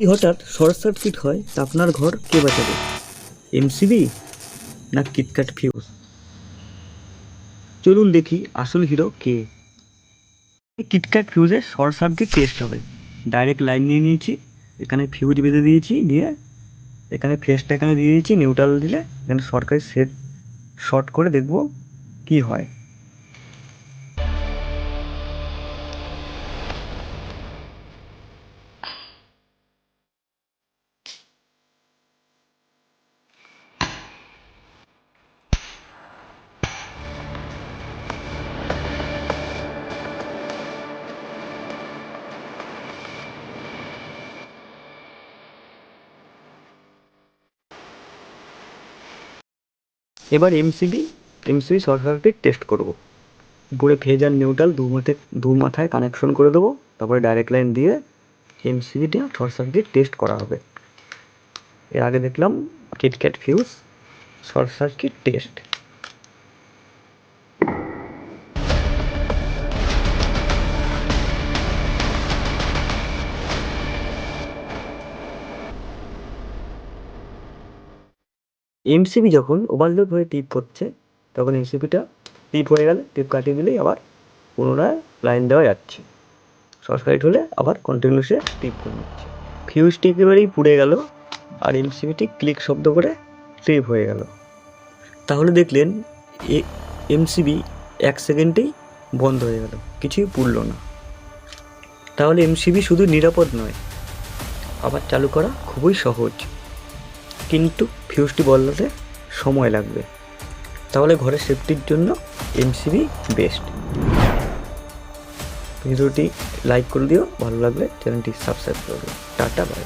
যদি হঠাৎ short circuit হয় তা আপনার ঘর কে বাঁচাবে? এমসিবি না কিটক্যাট ফিউজ চলুন দেখি আসল হিরো কে। কিটক্যাট ফিউজে শর্ট সার্কিট টেস্ট হবে। ডাইরেক্ট লাইন নিয়ে নিয়েছি, এখানে ফিউজ বেঁধে দিয়েছি দিয়ে এখানে ফেসটা এখানে দিয়ে দিয়েছি নিউট্রাল দিলে এখানে সরকারি সেট শর্ট করে দেখব কি হয়। এবার MCB MCB short circuit test করব। উপরে ফেজ আর নিউট্রাল দু মাথায় দু মাথায় কানেকশন করে দেবো, তারপরে ডাইরেক্ট লাইন দিয়ে এমসিবিটা শর্ট সার্কিট টেস্ট করা হবে। এর আগে দেখলাম KitKat fuse short circuit test MCB যখন ওভারলোড হয়ে টিপ করছে, তখন এমসিবিটা টিপ হয়ে গেলে টিপ কাটিয়ে দিলেই আবার পুনরায় লাইন দেওয়া যাচ্ছে। শর্ট সার্কিট হলে আবার কন্টিনিউসে টিপ করে নিচ্ছে। ফিউজটি একেবারেই পুড়ে গেল, আর এমসিবিটি ক্লিক শব্দ করে ট্রিপ হয়ে গেল। তাহলে দেখলেন, এ এমসিবি এক সেকেন্ডেই বন্ধ হয়ে গেল, কিছুই পুড়ল না। তাহলে এমসিবি শুধু নিরাপদ নয়, আবার চালু করা খুবই সহজ। কিন্তু ফিউজটি বদলাতে সময় লাগবে। তাহলে ঘরের সেফটির জন্য এমসিবি বেস্ট ভিডিওটি লাইক করে দিও, ভালো লাগলে চ্যানেলটি সাবস্ক্রাইব করে দিও। Tata bye